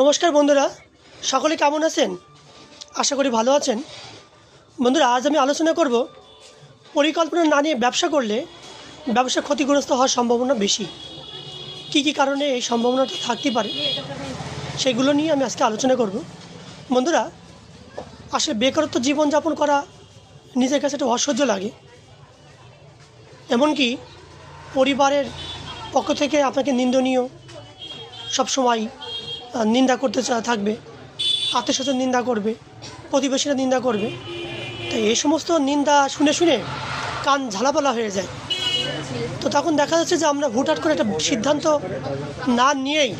নমস্কার বন্ধুরা। সকলে কেমন আছেন? আশা করি ভালো আছেন। বন্ধুরা, আজ আমি আলোচনা করব পরিকল্পনা না নিয়ে ব্যবসা করলে ব্যবসা ক্ষতিগ্রস্ত হওয়ার সম্ভাবনা বেশি। কী কী কারণে এই সম্ভাবনাটা থাকতে পারে সেগুলো নিয়ে আমি আজকে আলোচনা করব। বন্ধুরা আসলে বেকারত্ব জীবনযাপন করা নিজের কাছে একটা অসহ্য লাগে। এমনকি পরিবারের পক্ষ থেকে আপনাকে নিন্দনীয় সবসময় নিন্দা করতে থাকবে, আত্মীয় স্বজন নিন্দা করবে, প্রতিবেশীরা নিন্দা করবে। তো এই সমস্ত নিন্দা শুনে শুনে কান ঝালাপালা হয়ে যায়। তো তখন দেখা যাচ্ছে যে আমরা হুটহাট করে একটা সিদ্ধান্ত না নিয়েই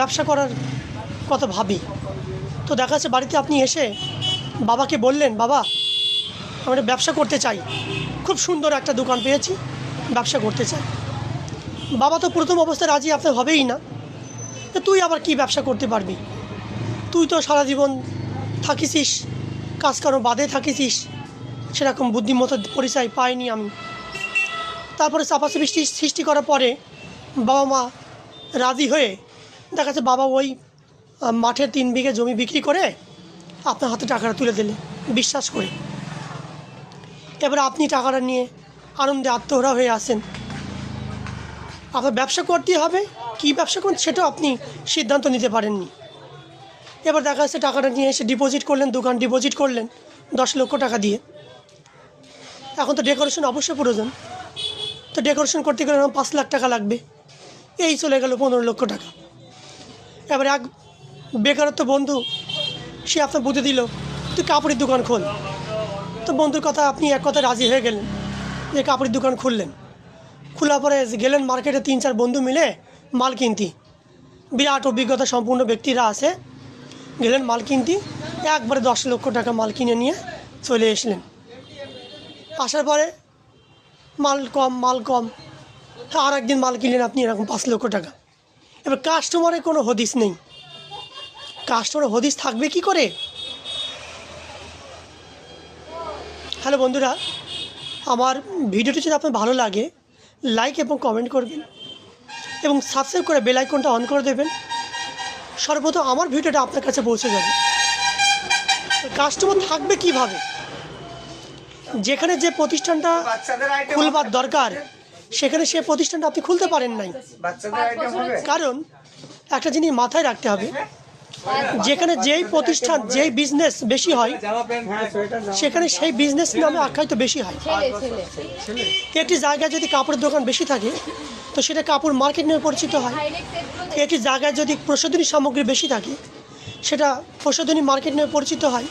ব্যবসা করার কথা ভাবি। তো দেখা যাচ্ছে বাড়িতে আপনি এসে বাবাকে বললেন, বাবা, আমরা ব্যবসা করতে চাই। খুব সুন্দর একটা দোকান পেয়েছি, ব্যবসা করতে চাই। বাবা তো প্রথম অবস্থায় রাজি আপনার হবেই না। তুই আবার কি ব্যবসা করতে পারবি? তুই তো সারা জীবন থাকিসিস কাজকর্ম বাদে থাকিসিস। সেরকম বুদ্ধিমতো পরিচয় পাইনি আমি। তারপরে চাপাচাপি সৃষ্টি করার পরে বাবা মা রাজি হয়ে দেখা যাচ্ছে বাবা ওই মাঠের তিন বিঘে জমি বিক্রি করে আপনার হাতে টাকাটা তুলে দিলে বিশ্বাস করে। এবার আপনি টাকাটা নিয়ে আনন্দে আত্মহরা হয়ে আসেন আপনার ব্যবসা করতেই হবে। কী ব্যবসা করুন সেটাও আপনি সিদ্ধান্ত নিতে পারেননি। এবার দেখা যাচ্ছে টাকাটা নিয়ে এসে ডিপোজিট করলেন, দোকান ডিপোজিট করলেন দশ লক্ষ টাকা দিয়ে। এখন তো ডেকোরেশন অবশ্যই প্রয়োজন। তো ডেকোরেশন করতে গেলে পাঁচ লাখ টাকা লাগবে। এই চলে গেল পনেরো লক্ষ টাকা। এবার এক বেকারত্ব বন্ধু, সে আপনার বুঝে দিল, তুই কাপড়ের দোকান খোল। তো বন্ধুর কথা আপনি এক কথায় রাজি হয়ে গেলেন যে কাপড়ের দোকান খুললেন। খোলার পরে গেলেন মার্কেটে তিন চার বন্ধু মিলে মাল কিনতি বিরাট অভিজ্ঞতা সম্পূর্ণ ব্যক্তিরা আছে। গেলেন মাল কিনতি একবারে দশ লক্ষ টাকা মাল কিনে নিয়ে চলে এসলেন আসার পরে মাল কম মাল কম। আর একদিন মাল কিনলেন আপনি এরকম পাঁচ লক্ষ টাকা। এবার কাস্টমারের কোনো হদিস নেই। কাস্টমার হদিস থাকবে কি করে? হ্যালো বন্ধুরা, আমার ভিডিওটি যদি আপনার ভালো লাগে লাইক এবং কমেন্ট করবেন। এবং সাবস্ক্রাইব করে বেল আইকনটা অন করে দেবেন। সর্বপ্রথম আমার ভিডিওটা আপনার কাছে পৌঁছে যাবে। কাস্টমার থাকবে কীভাবে? যেখানে যে প্রতিষ্ঠানটা খুলবার দরকার সেখানে সে প্রতিষ্ঠানটা আপনি খুলতে পারেন নাই। কারণ একটা জিনিস মাথায় রাখতে হবে যেখানে যেই প্রতিষ্ঠান যেই বিজনেস বেশি হয়। সেখানে সেই বিজনেস নামে আখ্যায়িত বেশি হয়। একটি জায়গায় যদি কাপড়ের দোকান বেশি থাকে তো সেটা কাপড় মার্কেট নামে পরিচিত হয়। একটি জায়গায় যদি প্রসাধনী সামগ্রী বেশি থাকে সেটা প্রসাধনী মার্কেট নামে পরিচিত হয়।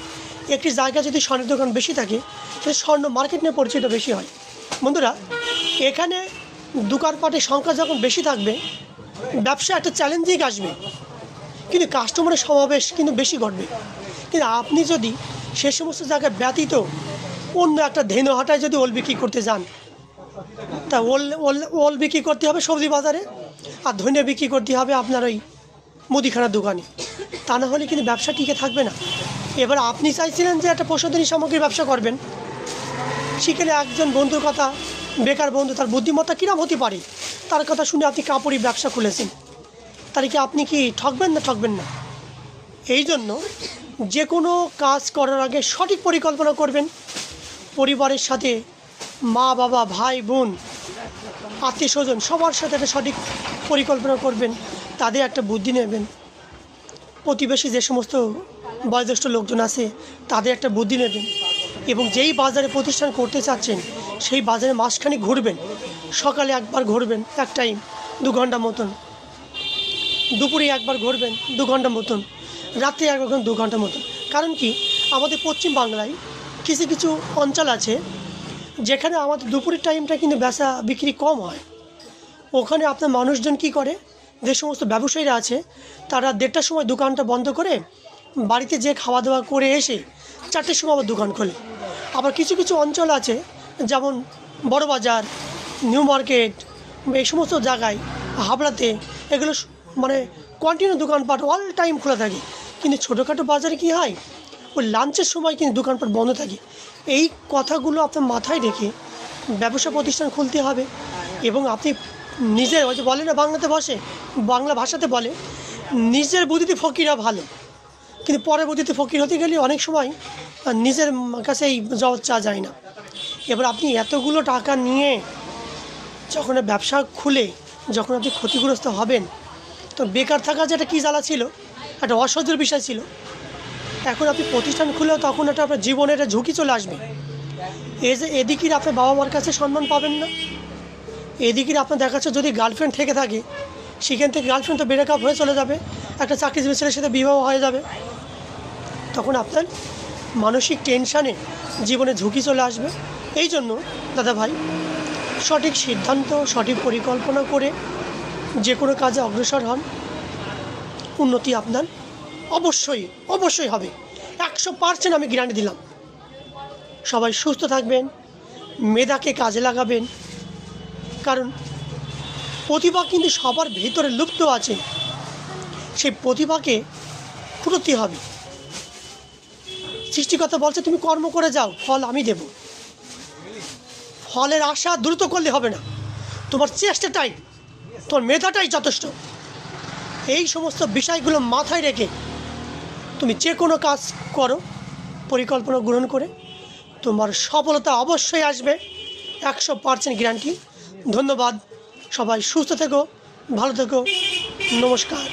একটি জায়গায় যদি স্বর্ণের দোকান বেশি থাকে সেটা স্বর্ণ মার্কেট নিয়ে পরিচিত বেশি হয়। বন্ধুরা এখানে দোকানপাটের সংখ্যা যখন বেশি থাকবে ব্যবসা একটা চ্যালেঞ্জিং আসবে। কিন্তু কাস্টমারের সমাবেশ কিন্তু বেশি ঘটবে। কিন্তু আপনি যদি সে সমস্ত জায়গায় ব্যতীত অন্য একটা ধেনু হাটায় যদি ওল বিক্রি করতে যান, তা ওল ওল ওল বিক্রি করতে হবে সবজি বাজারে, আর ধনে বিক্রি করতে হবে আপনার ওই মুদিখানার দোকানে। তা না হলে কিন্তু ব্যবসা টিকে থাকবে না। এবার আপনি চাইছিলেন যে একটা প্রসাধনী সামগ্রীর ব্যবসা করবেন। সেখানে একজন বন্ধুর কথা, বেকার বন্ধু, তার বুদ্ধিমত্তা কীরকম হতে পারে? তার কথা শুনে আপনি কাপড়ি ব্যবসা খুলেছেন। তাহলে কি আপনি কি ঠকবেন না ঠকবেন না? এই জন্য যে কোনো কাজ করার আগে সঠিক পরিকল্পনা করবেন। পরিবারের সাথে মা, বাবা, ভাই, বোন আত্মীয় স্বজন সবার সাথে একটা সঠিক পরিকল্পনা করবেন, তাদের একটা বুদ্ধি নেবেন। প্রতিবেশী যে সমস্ত বয়োজ্যেষ্ঠ লোকজন আছে, তাদের একটা বুদ্ধি নেবেন এবং যেই বাজারে প্রতিষ্ঠান করতে চাচ্ছেন, সেই বাজারে মাসখানি ঘুরবেন। সকালে একবার ঘুরবেন, এক টাইম দু ঘণ্টা মতন। দুপুরে একবার ঘুরবেন, দু ঘণ্টা মতন। রাত্রে একবার ঘুরবেন, দু ঘণ্টা মতন। কারণ কি? আমাদের পশ্চিম বাংলায় কিছু কিছু অঞ্চল আছে যেখানে আমাদের দুপুরের টাইমটা কিন্তু বেচা বিক্রি কম হয়। ওখানে আপনার মানুষজন কি করে? যে সমস্ত ব্যবসায়ীরা আছে, তারা দেড়টার সময় দোকানটা বন্ধ করে বাড়িতে যে খাওয়া দাওয়া করে এসে চারটের সময় আবার দোকান খোলে। আবার কিছু কিছু অঞ্চল আছে, যেমন বড় বাজার নিউ মার্কেট, এই সমস্ত জায়গায় হাবড়াতে এগুলো মানে কন্টিনিউ দোকানপাট অল টাইম খোলা থাকে। কিন্তু ছোটোখাটো বাজারে কি হয়? ওই লাঞ্চের সময় কিন্তু দোকানপাট বন্ধ থাকে। এই কথাগুলো আপনার মাথায় রেখে ব্যবসা প্রতিষ্ঠান খুলতে হবে। এবং আপনি নিজের ওই যে বলে না বাংলাতে বসে বাংলা ভাষাতে বলে, নিজের বুদ্ধিতে ফকিরা ভালো। কিন্তু পরের বুদ্ধিতে ফকির হতে গেলে অনেক সময় নিজের কাছে এই জবাব চা যায় না। এবার আপনি এতগুলো টাকা নিয়ে যখন ব্যবসা খুলে, যখন আপনি ক্ষতিগ্রস্ত হবেন তো বেকার থাকা যেটা কী জ্বালা ছিল, একটা অসহ্যের বিষয় ছিল। এখন আপনি প্রতিষ্ঠান খুলেও তখন একটা আপনার জীবনের একটা ঝুঁকি চলে আসবে। এই যে এদিকে আপনার বাবা মার কাছে সম্মান পাবেন না। এদিকে আপনার দেখাচ্ছে যদি গার্লফ্রেন্ড থেকে থাকে, সেখান থেকে গার্লফ্রেন্ড তো ব্রেক আপ হয়ে চলে যাবে, একটা চাকরিজীবী ছেলের সাথে বিবাহ হয়ে যাবে। তখন আপনার মানসিক টেনশানে জীবনে ঝুঁকি চলে আসবে। এই জন্য দাদা ভাই সঠিক সিদ্ধান্ত, সঠিক পরিকল্পনা করে যে কোনো কাজে অগ্রসর হন, উন্নতি আপনার অবশ্যই অবশ্যই হবে। একশো পার্সেন্ট আমি গ্যারান্টি দিলাম। সবাই সুস্থ থাকবেন, মেধাকে কাজে লাগাবেন। কারণ প্রতিভা কিন্তু সবার ভিতরে লুপ্ত আছে। সেই প্রতিভাকে ফুটতে হবে। সৃষ্টিকর্তা বলছে, তুমি কর্ম করে যাও, ফল আমি দেব। ফলের আশা দ্রুত করলে হবে না। তোমার চেষ্টাটাই তোমার মেধাটাই যথেষ্ট। এই সমস্ত বিষয়গুলো মাথায় রেখে তুমি যে কোনো কাজ করো, পরিকল্পনা গ্রহণ করে। তোমার সফলতা অবশ্যই আসবে, একশো পার্সেন্ট গ্যারান্টি ধন্যবাদ, সবাই সুস্থ থেকো, ভালো থেকো, নমস্কার।